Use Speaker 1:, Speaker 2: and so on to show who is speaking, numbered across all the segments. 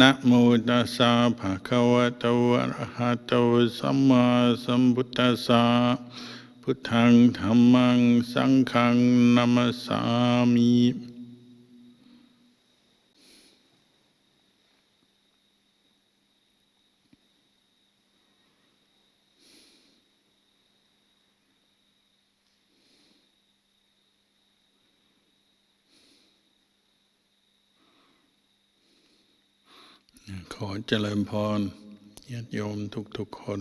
Speaker 1: นะโมตัสสะภะคะวะโตอะระหะโตสัมมาสัมพุทธัสสะพุทธังธัมมังสังฆังนัมสสามิ ขอเจริญพรญาติโยมทุกๆคน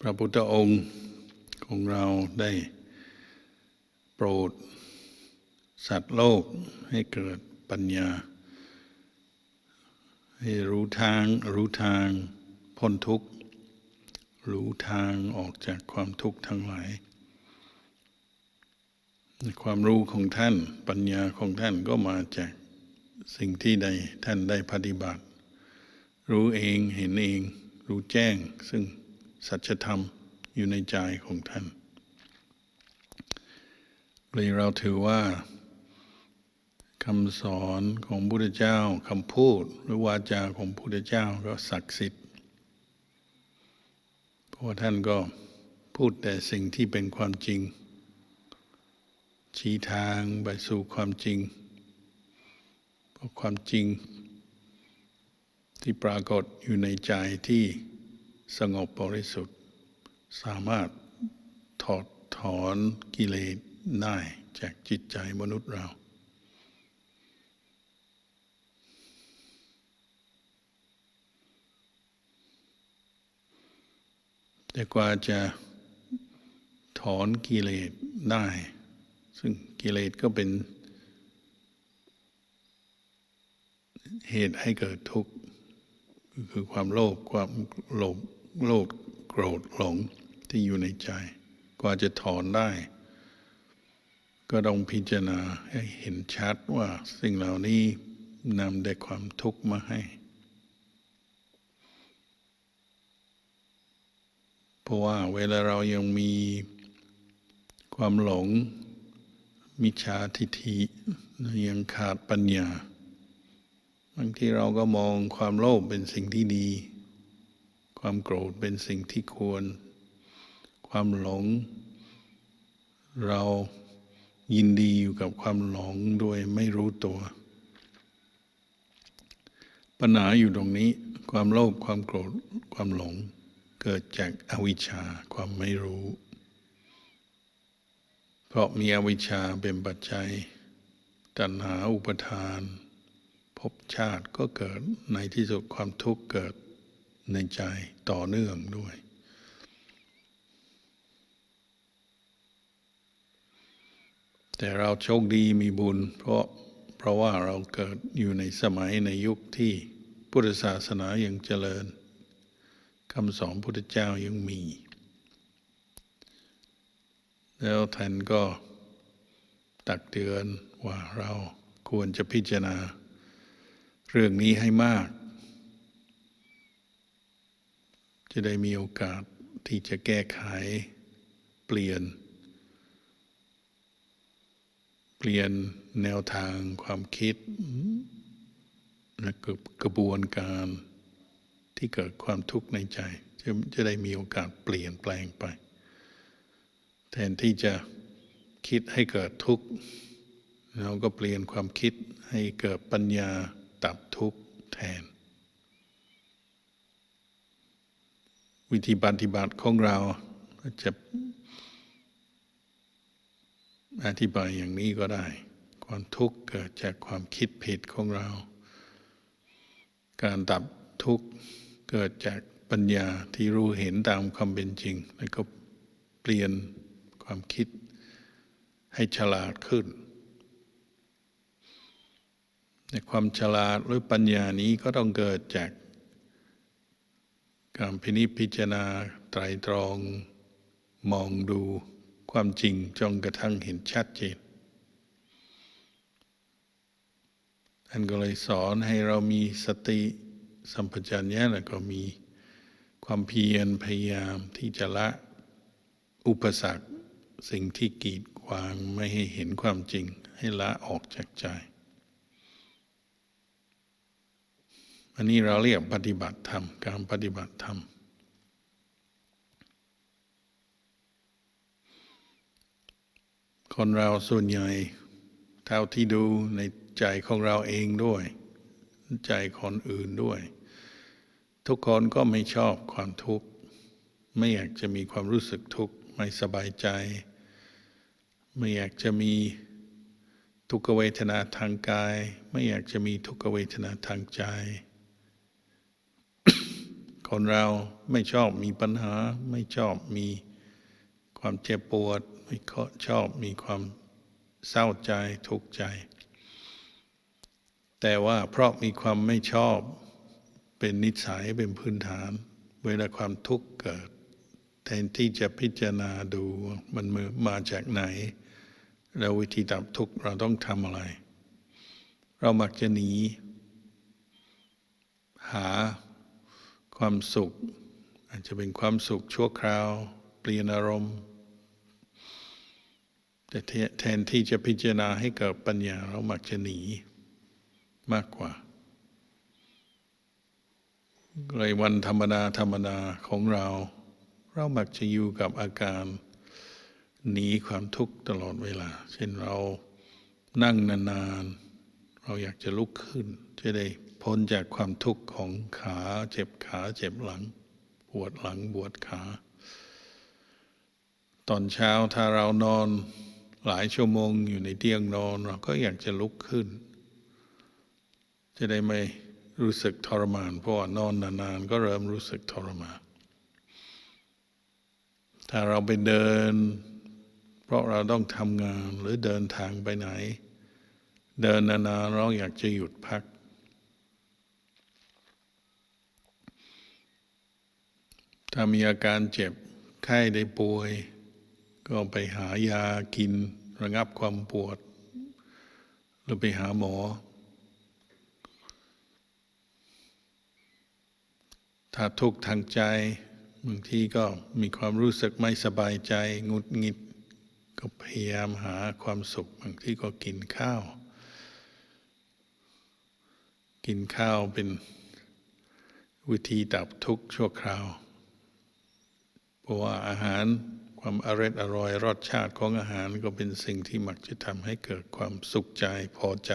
Speaker 1: พระพุทธองค์ของเราได้โปรด สัตว์โลกให้เกิดปัญญา ให้รู้ทางรู้ทางพ้นทุกข์ รู้ทางออกจากความทุกข์ทั้งหลาย ความรู้ของท่านปัญญาของท่านก็มาจากสิ่งที่ใดท่านได้ปฏิบัติ รู้เองเห็นเอง รู้แจ้ง ซึ่งสัจธรรมอยู่ในใจของท่านเลยเราถือว่า คำสอนของพุทธเจ้าคำพูดหรือวาจาของพุทธเจ้าก็ศักดิ์สิทธิ์เพราะท่านก็พูดแต่สิ่งที่เป็นความจริง ชี้ทางไปสู่ความจริง เพราะความจริง ที่ปรากฏอยู่ในใจที่สงบบริสุทธิ์ สามารถถอดถอนกิเลสได้จากจิตใจมนุษย์เรา แต่กว่าจะถอนกิเลสได้ ซึ่งกิเลสก็เป็นเหตุให้เกิดทุกข์คือความโลภความโลภโลภโกรธหลงที่อยู่ในใจ กว่าจะถอนได้ ก็ต้องพิจารณาให้เห็นชัดว่าสิ่งเหล่านี้นำแต่ความทุกข์มาให้ เพราะว่าเวลาเรายังมีความหลงมิจฉาทิฏฐิยังขาดปัญญาบางทีเราก็มองความโลภเป็นสิ่งที่ดี ความโกรธเป็นสิ่งที่ควร ความหลง เรายินดีอยู่กับความหลงโดยไม่รู้ตัว ปัญหาอยู่ตรงนี้ ความโลภความโกรธความหลง เกิดจากอวิชชาความไม่รู้ เพราะมีอวิชชาเป็นปัจจัย ตัณหาอุปทานภพชาติก็เกิดในที่สุดความทุกข์เกิดในใจต่อเนื่องด้วย แต่เราโชคดีมีบุญ เพราะเพราะว่าเราเกิดอยู่ในสมัยในยุคที่พุทธศาสนายังเจริญ คำสอนพุทธเจ้ายังมี แล้วท่านก็ตักเตือนว่าเราควรจะพิจารณา เรื่องนี้ให้มาก จะได้มีโอกาสที่จะแก้ไขเปลี่ยน เปลี่ยนแนวทางความคิดและกระบวนการ ที่เกิดความทุกข์ในใจ จะจะได้มีโอกาสเปลี่ยนแปลงไป แทนที่จะคิดให้เกิดทุกข์เราก็เปลี่ยนความคิดให้เกิดปัญญาตัดทุกข์แทน วิธีปฏิบัติของเราจะอธิบายอย่างนี้ก็ได้ ความทุกข์เกิดจากความคิดผิดของเรา การดับทุกข์ เกิดจากปัญญาที่รู้เห็นตามความเป็นจริง แล้วก็เปลี่ยนความคิดให้ฉลาดขึ้น ในความฉลาดหรือปัญญานี้ก็ต้องเกิดจาก การพินิจพิจารณาไตรตรองมองดูความจริงจนกระทั่งเห็นชัดเจนท่านก็เลยสอนให้เรามีสติ สัมปชัญญะแล้วก็มีความเพียรพยายามที่จะละอุปสรรคสิ่งที่กีดขวางไม่ให้เห็นความจริง ให้ละออกจากใจ อันนี้เราเรียกปฏิบัติธรรม การปฏิบัติธรรม คนเราส่วนใหญ่เท่าที่ดูในใจของเราเองด้วย ใจคนอื่นด้วย ทุกคนก็ไม่ชอบความทุกข์ ไม่อยากจะมีความรู้สึกทุกข์ไม่สบายใจ ไม่อยากจะมีทุกขเวทนาทางกาย ไม่อยากจะมีทุกขเวทนาทางใจ คนเราไม่ชอบมีปัญหา ไม่ชอบมีความเจ็บปวด ไม่ชอบมีความเศร้าใจทุกข์ใจ แต่ว่าเพราะมีความไม่ชอบเป็นนิสัยเป็นพื้นฐาน เวลาความทุกข์เกิด แทนที่จะพิจารณาดูมันมาจากไหน แล้ววิธีดับทุกข์เราต้องทำอะไร เรามักจะหนี หาความสุข อาจจะเป็นความสุขชั่วคราว เปลี่ยนอารมณ์แต่แทนที่จะพิจารณาให้เกิดปัญญาเรามักจะหนี มากกว่าเลยวันธรรมดาธรรมดาของเรา เรามักจะอยู่กับอาการหนีความทุกข์ตลอดเวลา เช่นเรานั่งนานๆ เราอยากจะลุกขึ้น จะได้พ้นจากความทุกข์ของขาเจ็บขาเจ็บหลัง ปวดหลังปวดขา ตอนเช้าถ้าเรานอนหลายชั่วโมงอยู่ในเตียงนอน เราก็อยากจะลุกขึ้น จะได้ไม่รู้สึกทรมาน เพราะว่านอนนานๆก็เริ่มรู้สึกทรมาน ถ้าเราไปเดิน เพราะเราต้องทำงานหรือเดินทางไปไหน เดินนานๆเราอยากจะหยุดพัก ถ้ามีอาการเจ็บไข้ได้ป่วย ก็ไปหายากินระงับความปวด หรือไปหาหมอ ถ้าทุกข์ทางใจบางทีก็มีความรู้สึกไม่สบายใจงุดหงิด ก็พยายามหาความสุข บางทีก็กินข้าว กินข้าวเป็นวิธีดับทุกข์ชั่วคราว เพราะว่าอาหารความอร่อยอร่อยรสชาติของอาหารก็เป็นสิ่งที่มักจะทำให้เกิดความสุขใจพอใจ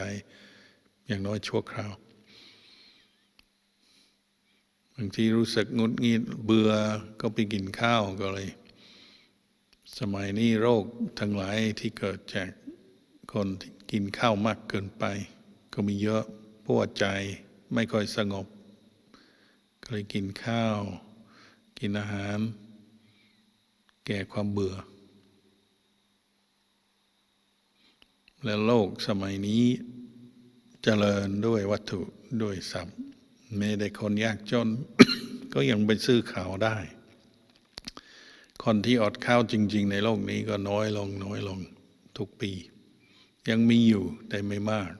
Speaker 1: อย่างน้อยชั่วคราว บางทีรู้สึกงุดงิดเบื่อก็ไปกินข้าวก็เลย สมัยนี้โรคทั้งหลายที่เกิดจากคนกินข้าวมากเกินไป ก็มีเยอะเพราะว่าใจไม่ค่อยสงบ ก็เลยกินข้าว กินอาหาร แก่ความเบื่อ และโลกสมัยนี้เจริญด้วยวัตถุด้วยทรัพย์ แม้แต่คนยากจน ก็ยังไปซื้อข่าวได้ คนที่อดข้าวจริง ๆ ในโลกนี้ก็น้อยลงน้อยลงทุกปี ยังมีอยู่แต่ไม่มาก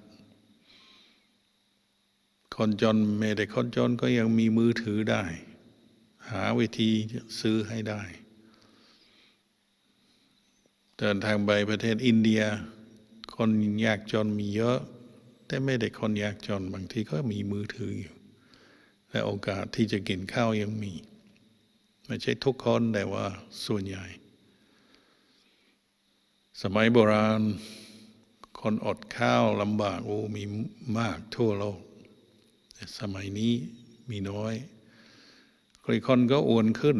Speaker 1: คนจนแม้แต่คนจนก็ยังมีมือถือได้ หาวิธีซื้อให้ได้เดินทางไปประเทศอินเดีย คนยากจนมีเยอะ แต่ไม่ได้คนยากจนบางทีก็มีมือถืออยู่ และโอกาสที่จะกินข้าวยังมี ไม่ใช่ทุกคนแต่ว่าส่วนใหญ่ สมัยโบราณ คนอดข้าวลำบากโอ้มีมากทั่วโลกแต่สมัยนี้มีน้อยคนก็อ้วนขึ้น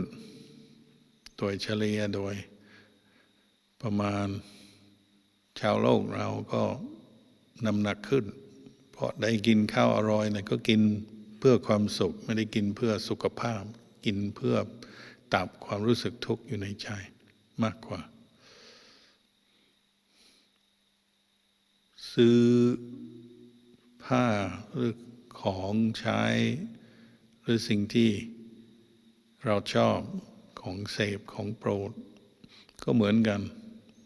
Speaker 1: โดยเฉลี่ยโดย ประมาณชาวโลกเราก็น้ำหนักขึ้น เพราะได้กินข้าวอร่อยนะก็กิน เพื่อความสุขไม่ได้กินเพื่อสุขภาพ กินเพื่อตับความรู้สึกทุกข์อยู่ในใจมากกว่า ซื้อผ้าหรือของใช้ หรือสิ่งที่เราชอบของเสพของโปรด ก็เหมือนกัน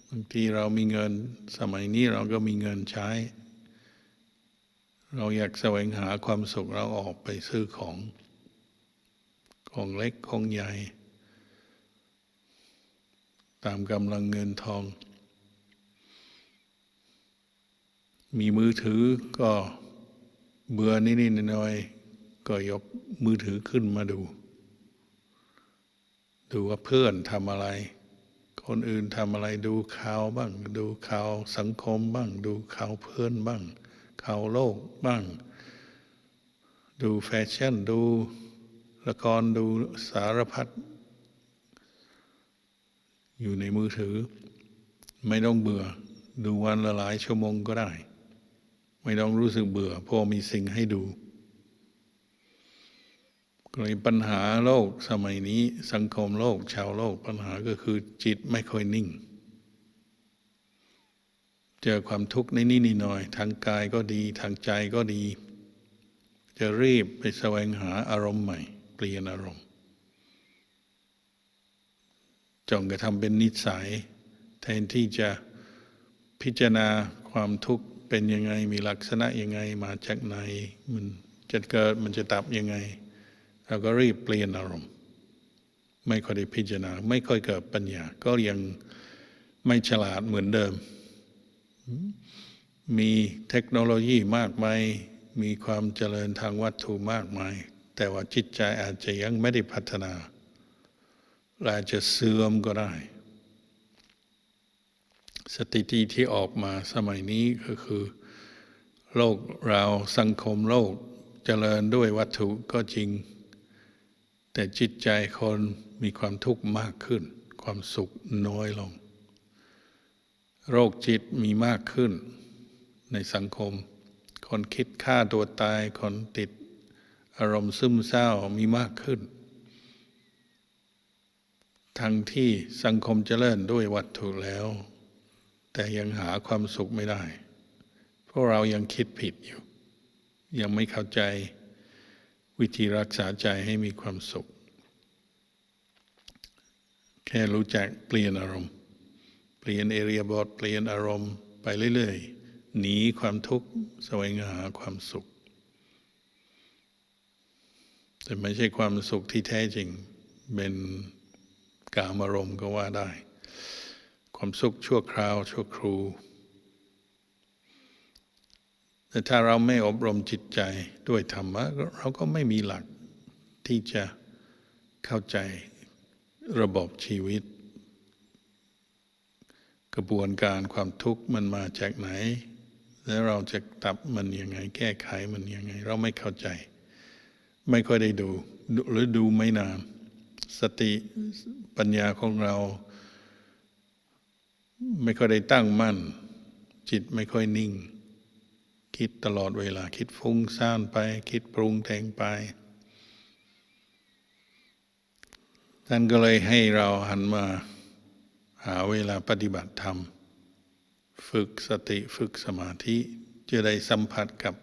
Speaker 1: บางทีเรามีเงินสมัยนี้เราก็มีเงินใช้ เราอยากแสวงหาความสุขเราออกไปซื้อของ ของเล็กของใหญ่ ตามกำลังเงินทอง มีมือถือก็เบื่อนิดๆหน่อยๆก็ยกมือถือขึ้นมาดู ดูว่าเพื่อนทำอะไร คนอื่นทำอะไรดูข่าวบ้าง ดูข่าวสังคมบ้าง ดูข่าวเพื่อนบ้าง ข่าวโลกบ้าง ดูแฟชั่น ดูละครดูสารพัดอยู่ในมือถือ ไม่ต้องเบื่อ ดูวันละหลายชั่วโมงก็ได้ ไม่ต้องรู้สึกเบื่อเพราะมีสิ่งให้ดูเลยปัญหาโลกสมัยนี้สังคมโลก ชาวโลกปัญหาก็คือจิตไม่ค่อยนิ่ง เจอความทุกข์ในนี่นี่หน่อย ทางกายก็ดีทางใจก็ดี จะรีบไปแสวงหาอารมณ์ใหม่ เปลี่ยนอารมณ์จงกระทำเป็นนิสัย แทนที่จะพิจารณาความทุกข์เป็นยังไงมีลักษณะยังไงมาจากไหนมันจะเกิดมันจะดับยังไงเราก็รีบเปลี่ยนอารมณ์ ไม่ค่อยได้พิจารณา ไม่ค่อยเกิดปัญญา ก็ยังไม่ฉลาดเหมือนเดิม มีเทคโนโลยีมากมายมีความเจริญทางวัตถุมากมาย แต่ว่าจิตใจอาจจะยังไม่ได้พัฒนาอาจจะเสื่อมก็ได้ สถิติที่ออกมาสมัยนี้ก็คือ โลกเราสังคมโลกเจริญด้วยวัตถุก็จริง แต่จิตใจคนมีความทุกข์มากขึ้น ความสุขน้อยลง โรคจิตมีมากขึ้นในสังคม คนคิดฆ่าตัวตาย คนติดอารมณ์ซึมเศร้ามีมากขึ้น ทั้งที่สังคมเจริญด้วยวัตถุแล้ว แต่ยังหาความสุขไม่ได้ เพราะเรายังคิดผิดอยู่ ยังไม่เข้าใจวิธีรักษาใจให้มีความสุข แค่รู้จักเปลี่ยนอารมณ์ เปลี่ยนเอเรียบทเปลี่ยนอารมณ์ไปเรื่อยๆ หนีความทุกข์แสวงหาความสุข แต่ไม่ใช่ความสุขที่แท้จริง เป็นกามอารมณ์ก็ว่าได้ ความสุขชั่วคราวชั่วครู แต่ถ้าเราไม่อบรมจิตใจด้วยธรรมะ เราก็ไม่มีหลักที่จะเข้าใจระบบชีวิต กระบวนการความทุกข์มันมาจากไหน แล้วเราจะตับมันยังไง แก้ไขมันยังไง เราไม่เข้าใจ ไม่ค่อยได้ดู หรือดูไม่นาน สติปัญญาของเรา ไม่ค่อยได้ตั้งมั่น จิตไม่ค่อยนิ่ง คิดตลอดเวลา คิดฟุ้งซ่านไป คิดปรุงแต่งไปท่านก็เลยให้เราหันมา หาเวลาปฏิบัติธรรม ฝึกสติฝึกสมาธิจะได้สัมผัสกับ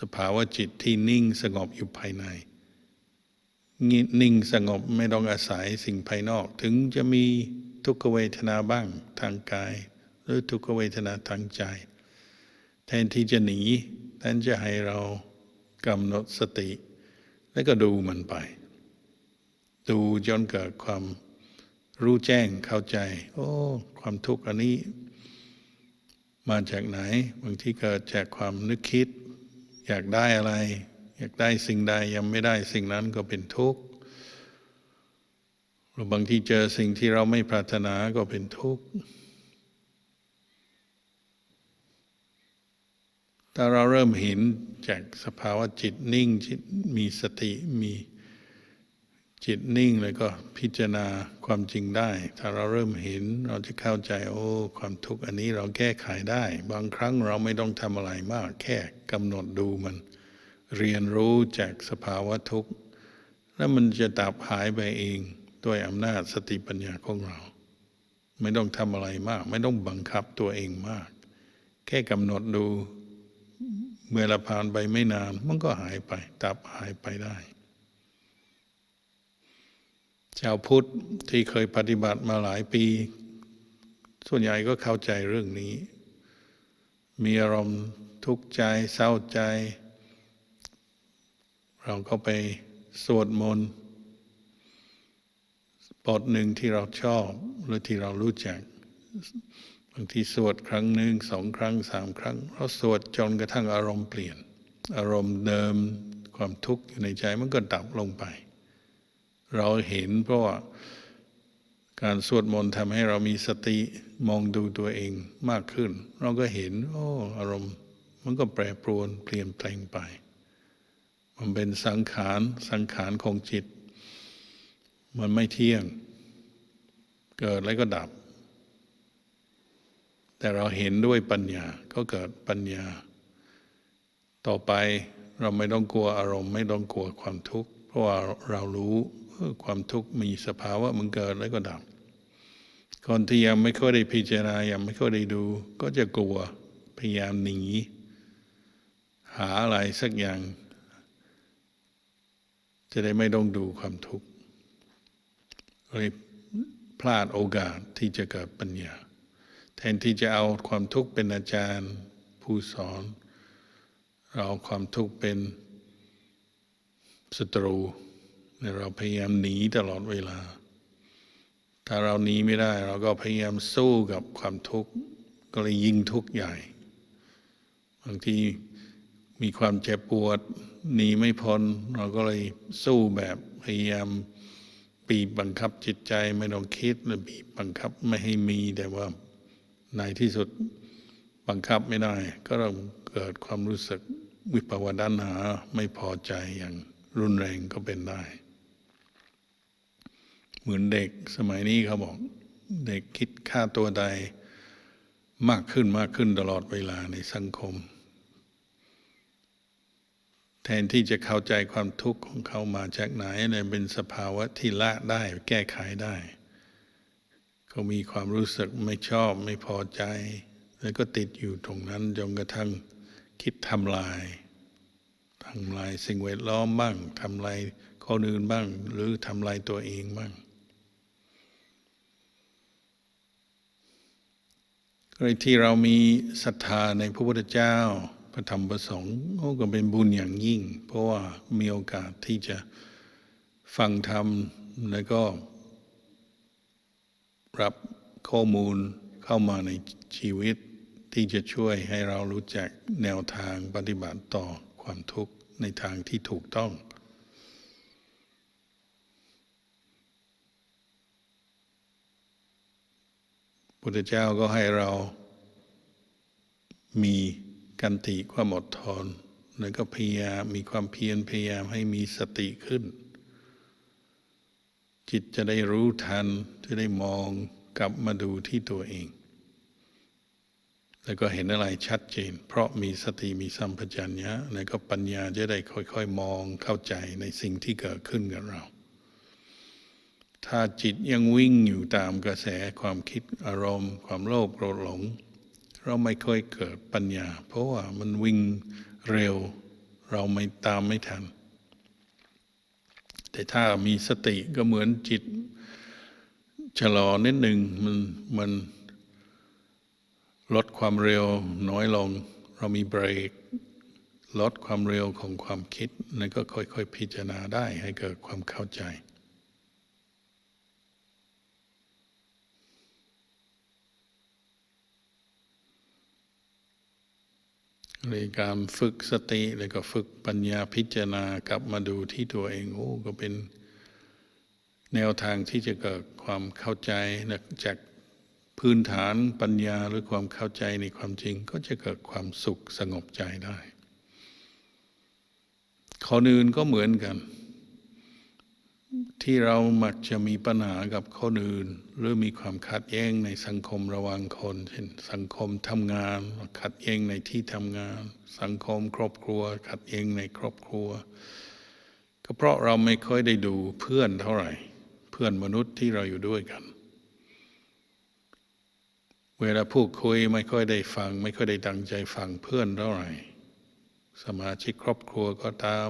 Speaker 1: สภาวะจิตที่นิ่งสงบอยู่ภายใน นิ่งสงบไม่ต้องอาศัยสิ่งภายนอก ถึงจะมีทุกขเวทนาบ้างทางกาย หรือทุกขเวทนาทางใจ แทนที่จะหนีแทนจะให้เรากำหนดสติ แล้วก็ดูมันไป ดูจนเกิดความ รู้แจ้งเข้าใจ โอ้ ความทุกข์อันนี้ มาจากไหน บางทีเกิดจากความนึกคิด อยากได้อะไร อยากได้สิ่งใดยังไม่ได้สิ่งนั้นก็เป็นทุกข์หรือบางทีเจอสิ่งที่เราไม่ปรารถนาก็เป็นทุกข์ถ้าเราเริ่มเห็นจากสภาวะจิตนิ่งจิตมีสติมี จิตนิ่งแล้วก็พิจารณาความจริงได้ ถ้าเราเริ่มเห็นเราจะเข้าใจโอ้ความทุกข์อันนี้เราแก้ไขได้ บางครั้งเราไม่ต้องทำอะไรมาก แค่กำหนดดูมัน เรียนรู้จากสภาวะทุกข์ แล้วมันจะดับหายไปเองด้วยอำนาจสติปัญญาของเรา ไม่ต้องทำอะไรมาก ไม่ต้องบังคับตัวเองมาก แค่กำหนดดู เมื่อละผ่านไปไม่นานมันก็หายไปดับหายไปได้ ชาวพุทธที่เคยปฏิบัติมาหลายปี ส่วนใหญ่ก็เข้าใจเรื่องนี้ มีอารมณ์ทุกข์ใจเศร้าใจ เราก็ไปสวดมนต์บทหนึ่งที่เราชอบหรือที่เรารู้จัก บางทีสวดครั้งหนึ่งสองครั้งสามครั้ง เราสวดจนกระทั่งอารมณ์เปลี่ยน อารมณ์เดิมความทุกข์อยู่ในใจมันก็ดับลงไป เราเห็นเพราะว่าการสวดมนต์ทำให้เรามีสติมองดูตัวเองมากขึ้น เราก็เห็น โอ้อารมณ์ มันก็แปรปรวนเปลี่ยนแปลงไป มันเป็นสังขารสังขารของจิต มันไม่เที่ยง เกิดแล้วก็ดับ แต่เราเห็นด้วยปัญญาก็เกิดปัญญา ต่อไปเราไม่ต้องกลัวอารมณ์ ไม่ต้องกลัวความทุกข์ เพราะว่าเรารู้ ความทุกข์มีสภาวะมันเกิดแล้วก็ดับคนที่ยังไม่ค่อยได้พิจารณายังไม่ค่อยได้ดู ก็จะกลัวพยายามหนีหาอะไรสักอย่าง จะได้ไม่ต้องดูความทุกข์เลยพลาดโอกาสที่จะเกิดปัญญา แทนที่จะเอาความทุกข์เป็นอาจารย์ผู้สอน เราเอาความทุกข์เป็นศัตรู เราพยายามหนีตลอดเวลา ถ้าเราหนีไม่ได้ เราก็พยายามสู้กับความทุกข์ ก็เลยยิ่งทุกข์ใหญ่ บางทีมีความเจ็บปวดหนีไม่พ้นเราก็เลยสู้แบบพยายามบีบบังคับจิตใจไม่ต้องคิดหรือบีบบังคับไม่ให้มีแต่ว่าในที่สุดบังคับไม่ได้ ก็ต้องเกิดความรู้สึกวิปวดันหาไม่พอใจอย่างรุนแรงก็เป็นได้ เหมือนเด็กสมัยนี้เขาบอก เด็กคิดฆ่าตัวใดมากขึ้นมากขึ้นตลอดเวลาในสังคม แทนที่จะเข้าใจความทุกข์ของเขามาจากไหนเนี่ยเป็นสภาวะที่ละได้แก้ไขได้ เขามีความรู้สึกไม่ชอบไม่พอใจ แล้วก็ติดอยู่ตรงนั้นจนกระทั่งคิดทำลายทำลายสิ่งแวดล้อมบ้างทำลายคนอื่นบ้าง หรือทำลายตัวเองบ้าง ก็เลยที่เรามีศรัทธาในพระพุทธเจ้า พระธรรมประสงค์ก็เป็นบุญอย่างยิ่ง เพราะว่ามีโอกาสที่จะฟังธรรมแล้วก็ รับข้อมูลเข้ามาในชีวิตที่จะช่วยให้เรารู้จักแนวทางปฏิบัติต่อความทุกข์ในทางที่ถูกต้อง พุทธเจ้าก็ให้เรามีกันติความอดทน แล้วก็พยายามมีความเพียรพยายามให้มีสติขึ้น จิตจะได้รู้ทันจะได้มองกลับมาดูที่ตัวเอง แล้วก็เห็นอะไรชัดเจน เพราะมีสติมีสัมปชัญญะแล้วก็ปัญญาจะได้ค่อยๆ มองเข้าใจในสิ่งที่เกิดขึ้นกับเรา ถ้าจิตยังวิ่งอยู่ตามกระแสความคิดอารมณ์ ความโลภโกรธหลง เราไม่ค่อยเกิดปัญญา เพราะว่ามันวิ่งเร็ว เราไม่ตามไม่ทัน แต่ถ้ามีสติก็เหมือนจิตชะลอนิดหนึ่งมันมันลดความเร็วน้อยลง เรามีเบรกลดความเร็วของความคิด แล้วก็ค่อยๆ พิจารณาได้ให้เกิดความเข้าใจ เลยการฝึกสติแล้วก็ฝึกปัญญาพิจารณากลับมาดูที่ตัวเองโอ้ก็เป็นแนวทางที่จะเกิดความเข้าใจจากพื้นฐานปัญญาหรือความเข้าใจในความจริง ก็จะเกิดความสุขสงบใจได้คนอื่นก็เหมือนกัน ที่เรามักจะมีปัญหากับคนอื่น หรือมีความขัดแย้งในสังคมระหว่างคน เช่น สังคมทำงาน ขัดแย้งในที่ทำงาน สังคมครอบครัว ขัดแย้งในครอบครัว ก็เพราะเราไม่ค่อยได้ดูเพื่อนเท่าไหร่ เพื่อนมนุษย์ที่เราอยู่ด้วยกัน เวลาพูดคุยไม่ค่อยได้ฟัง ไม่ค่อยได้ตั้งใจฟังเพื่อนเท่าไหร่ สมาชิกครอบครัวก็ตาม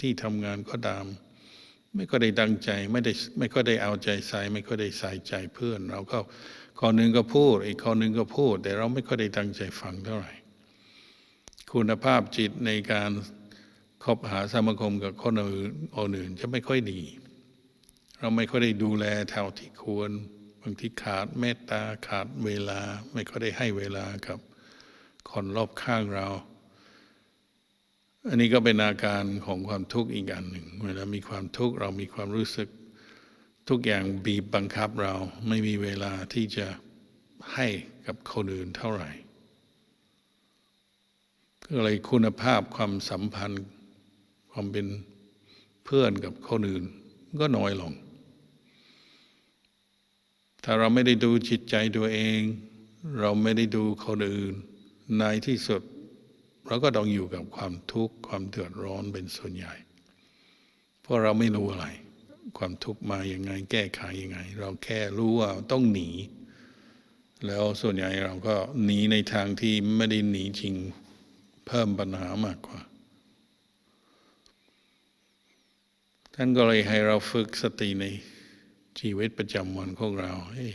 Speaker 1: ที่ทำงานก็ตาม ไม่ก็ได้ตั้งใจไม่ได้ไม่ก็ได้เอาใจใส่ไม่ก็ได้ใส่ใจเพื่อน เราก็ข้อหนึ่งก็พูด อีกข้อหนึ่งก็พูด แต่เราไม่ค่อยได้ตั้งใจฟังเท่าไหร่ คุณภาพจิตในการคบหาสมาคมกับคนอื่นคนอื่นจะไม่ค่อยดี เราไม่ค่อยได้ดูแลเท่าที่ควรบางทีขาดเมตตาขาดเวลา ไม่ค่อยได้ให้เวลากับคนรอบข้างเรา อันนี้ก็เป็นอาการของความทุกข์อีกอันหนึ่ง เวลามีความทุกข์เรามีความรู้สึกทุกอย่างบีบบังคับเราไม่มีเวลาที่จะให้กับคนอื่นเท่าไหร่ ก็เลยคุณภาพความสัมพันธ์ ความเป็นเพื่อนกับคนอื่น ก็น้อยลง ถ้าเราไม่ได้ดูจิตใจตัวเอง เราไม่ได้ดูคนอื่นในที่สุด เราก็ต้องอยู่กับความทุกข์ความเดือดร้อนเป็นส่วนใหญ่ เพราะเราไม่รู้อะไร ความทุกข์มาอย่างไง แก้ไขยังไง เราแค่รู้ว่าต้องหนี แล้วส่วนใหญ่เราก็หนีในทางที่ไม่ได้หนีจริงเพิ่มปัญหามากกว่า ท่านก็เลยให้เราฝึกสติในชีวิตประจำวันของเราให้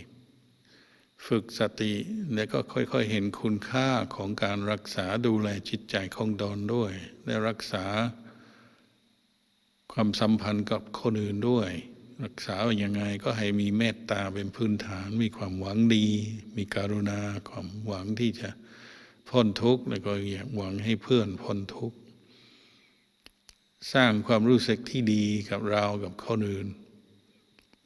Speaker 1: ฝึกสติแล้วก็ค่อยๆเห็นคุณค่าของการรักษาดูแลจิตใจของตนด้วย และรักษา ความสัมพันธ์กับคนอื่นด้วย รักษาอย่างไงก็ให้มีเมตตาเป็นพื้นฐาน มีความหวังดี มีการุณาความหวังที่จะพ้นทุกข์แล้วก็อยากหวังให้เพื่อนพ้นทุกข์สร้างความรู้สึกที่ดีกับเรากับคนอื่น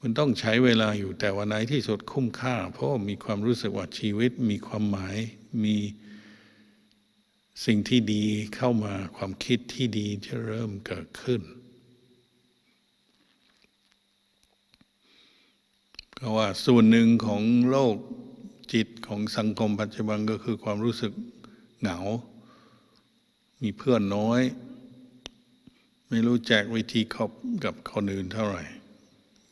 Speaker 1: มันต้องใช้เวลาอยู่แต่วันไหนที่สุดคุ้มค่า เพราะมีความรู้สึกว่าชีวิต มีความหมาย มีสิ่งที่ดีเข้ามาความคิดที่ดีจะเริ่มเกิดขึ้น ก็ว่าส่วนหนึ่งของโลกจิตของสังคมปัจจุบันก็คือความรู้สึกเหงา มีเพื่อนน้อย ไม่รู้จักวิธีคบกับคนอื่นเท่าไหร่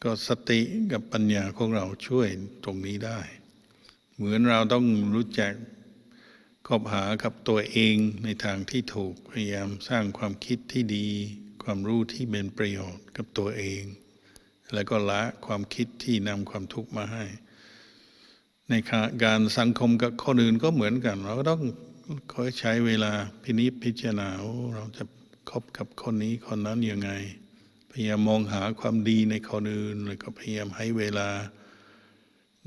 Speaker 1: ก็สติกับปัญญาของเราช่วยตรงนี้ได้ เหมือนเราต้องรู้จักคบหากับตัวเองในทางที่ถูกพยายามสร้างความคิดที่ดี ความรู้ที่เป็นประโยชน์กับตัวเอง แล้วก็ละความคิดที่นำความทุกข์มาให้ ในการสังคมกับคนอื่นก็เหมือนกัน เราก็ต้องคอยใช้เวลาพินิจพิจารณาเราจะคบกับคนนี้คนนั้นยังไง ยายามมองหาความดีในคนอื่นแล้วก็พยายามให้เวลา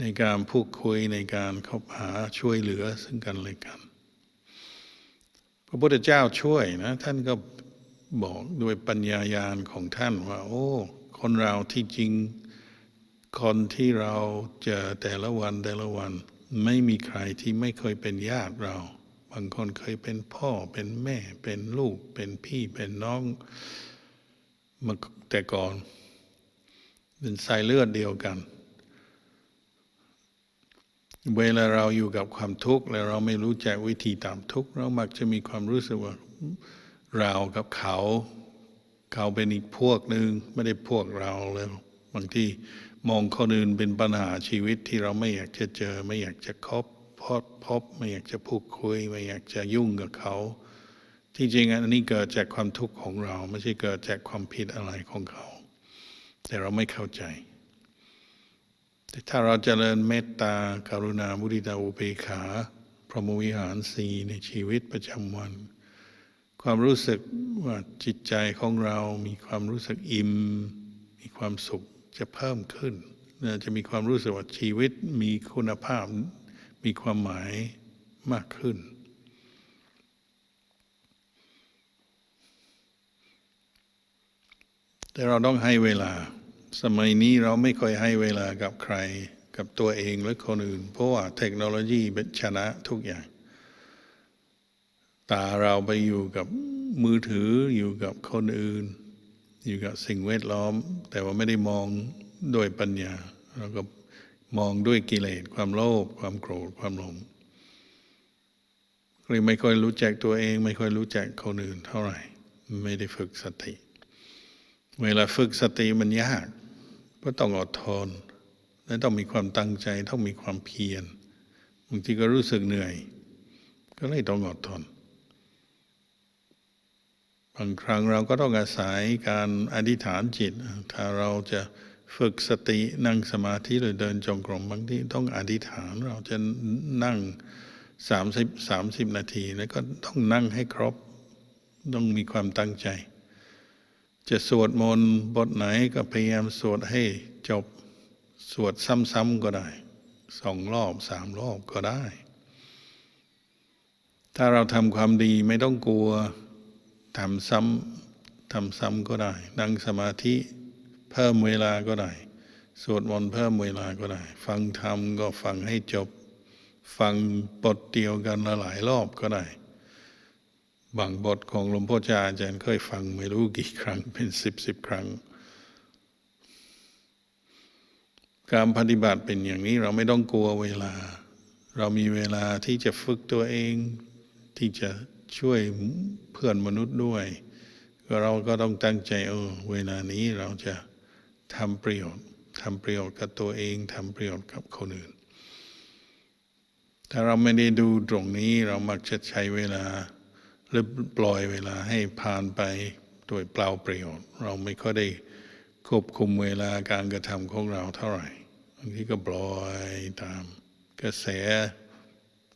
Speaker 1: ในการพูดคุยในการคบหาช่วยเหลือซึ่งกันและกัน พระพุทธเจ้าช่วยนะ ท่านก็บอกด้วยปัญญายาณของท่านว่า โอ้ คนเราที่จริง คนที่เราเจอแต่ละวันแต่ละวัน ไม่มีใครที่ไม่เคยเป็นญาติเรา บางคนเคยเป็นพ่อเป็นแม่เป็นลูกเป็นพี่เป็นน้องมา แต่ก่อน เป็นสายเลือดเดียวกัน เวลาเราอยู่กับความทุกข์ แล้วเราไม่รู้จักวิธีตามทุกข์ เรามักจะมีความรู้สึกว่าเรากับเขา เขาเป็นอีกพวกหนึ่งไม่ได้พวกเราแล้วบางทีมองคนอื่นเป็นปัญหาชีวิตที่เราไม่อยากจะเจอ ไม่อยากจะคบพบพบไม่อยากจะพูดคุย ไม่อยากจะยุ่งกับเขา ที่จริงอันนี้เกิดจากความทุกข์ของเรา ไม่ใช่เกิดจากความผิดอะไรของเขา แต่เราไม่เข้าใจ แต่ถ้าเราจเจริญเมตตาการุณามุทิตาอุเบกขาพรหมวิหารสีในชีวิตประจำวัน ความรู้สึกว่าจิตใจของเรามีความรู้สึกอิ่ม มีความสุขจะเพิ่มขึ้นจะมีความรู้สึกว่าชีวิตมีคุณภาพ มีความหมายมากขึ้น แต่เราต้องให้เวลา สมัยนี้เราไม่ค่อยให้เวลากับใคร กับตัวเองหรือคนอื่น เพราะว่าเทคโนโลยีเป็นชนะทุกอย่าง ตาเราไปอยู่กับมือถืออยู่กับคนอื่น อยู่กับสิ่งแวดล้อม แต่ว่าไม่ได้มองด้วยปัญญาเราก็มองด้วยกิเลสความโลภความโกรธความหลงเลยไม่ค่อยรู้จักตัวเอง ไม่ค่อยรู้จักคนอื่นเท่าไหร่ ไม่ได้ฝึกสติ เวลาฝึกสติมันยากก็ต้องอดทนและต้องมีความตั้งใจต้องมีความเพียรบางทีก็รู้สึกเหนื่อย ก็เลยต้องอดทน บางครั้งเราก็ต้องอาศัยการอธิษฐานจิต ถ้าเราจะฝึกสตินั่งสมาธิหรือเดินจงกรมบางทีต้องอธิษฐานเราจะนั่งสามสิบสามสิบนาที แล้วก็ต้องนั่งให้ครบ ต้องมีความตั้งใจ จะสวดมนต์บทไหนก็พยายามสวดให้จบสวดซ้ำๆก็ได้สองรอบสามรอบก็ได้ ถ้าเราทำความดีไม่ต้องกลัวทำซ้ำทำซ้ำก็ได้ นั่งสมาธิเพิ่มเวลาก็ได้ สวดมนต์เพิ่มเวลาก็ได้ ฟังธรรมก็ฟังให้จบ ฟังบทเดียวกันหลายรอบก็ได้ บางบทของหลวงพ่อจาอาจารย์เคยฟังไม่รู้กี่ครั้งเป็นสิบสิบครั้ง การปฏิบัติเป็นอย่างนี้เราไม่ต้องกลัวเวลา เรามีเวลาที่จะฝึกตัวเอง ที่จะช่วยเพื่อนมนุษย์ด้วยเราก็ต้องตั้งใจเออเวลานี้เราจะทำประโยชน์ทำประโยชน์กับตัวเองทำประโยชน์กับคนอื่น ถ้าเราไม่ได้ดูตรงนี้เรามักจะใช้เวลา หรือปล่อยเวลาให้ผ่านไปโดยเปล่าประโยชน์ เราไม่ค่อยได้ควบคุมเวลาการกระทำของเราเท่าไหร่บางทีก็ปล่อยตามกระแส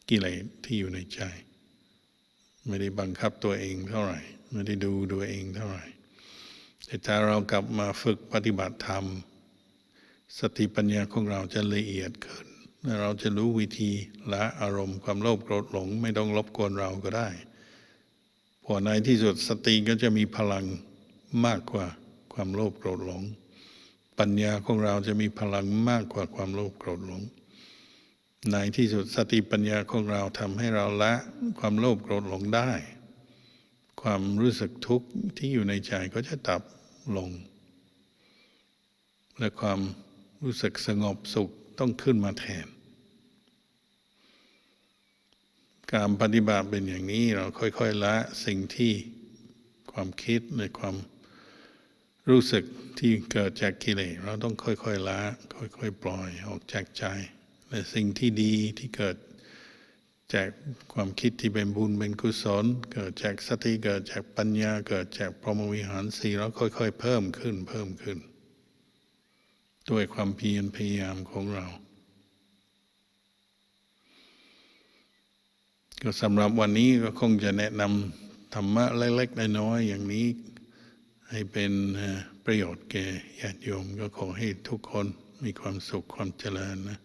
Speaker 1: กิเลสที่อยู่ในใจ ไม่ได้บังคับตัวเองเท่าไหร่ ไม่ได้ดูตัวเองเท่าไหร่ แต่ถ้าเรากลับมาฝึกปฏิบัติธรรม สติปัญญาของเราจะละเอียดขึ้นเราจะรู้วิธีละอารมณ์ความโลภโกรธหลง ไม่ต้องรบกวนเราก็ได้ พอในที่สุดสติก็จะมีพลังมากกว่าความโลภโกรธหลง ปัญญาของเราจะมีพลังมากกว่าความโลภโกรธหลง ในที่สุดสติปัญญาของเราทำให้เราละความโลภโกรธหลงได้ ความรู้สึกทุกข์ที่อยู่ในใจก็จะตับลง และความรู้สึกสงบสุขต้องขึ้นมาแทน การปฏิบัติเป็นอย่างนี้เราค่อยๆละสิ่งที่ความคิดในความรู้สึกที่เกิดจากกิเลสเราต้องค่อยๆละค่อยๆ ปล่อยออกจากใจและสิ่งที่ดีที่เกิดจากความคิดที่เป็นบุญเป็นกุศล เกิดจากสติเกิดจากปัญญาเกิดจากพรหมวิหารสี่เราค่อยๆ เพิ่มขึ้นเพิ่มขึ้น ด้วยความเพียรพยายามของเรา ก็สำหรับวันนี้ก็คงจะแนะนำธรรมะเล็กๆน้อยๆอย่างนี้ให้เป็นประโยชน์แก่ญาติโยมก็ขอให้ทุกคนมีความสุขความเจริญนะ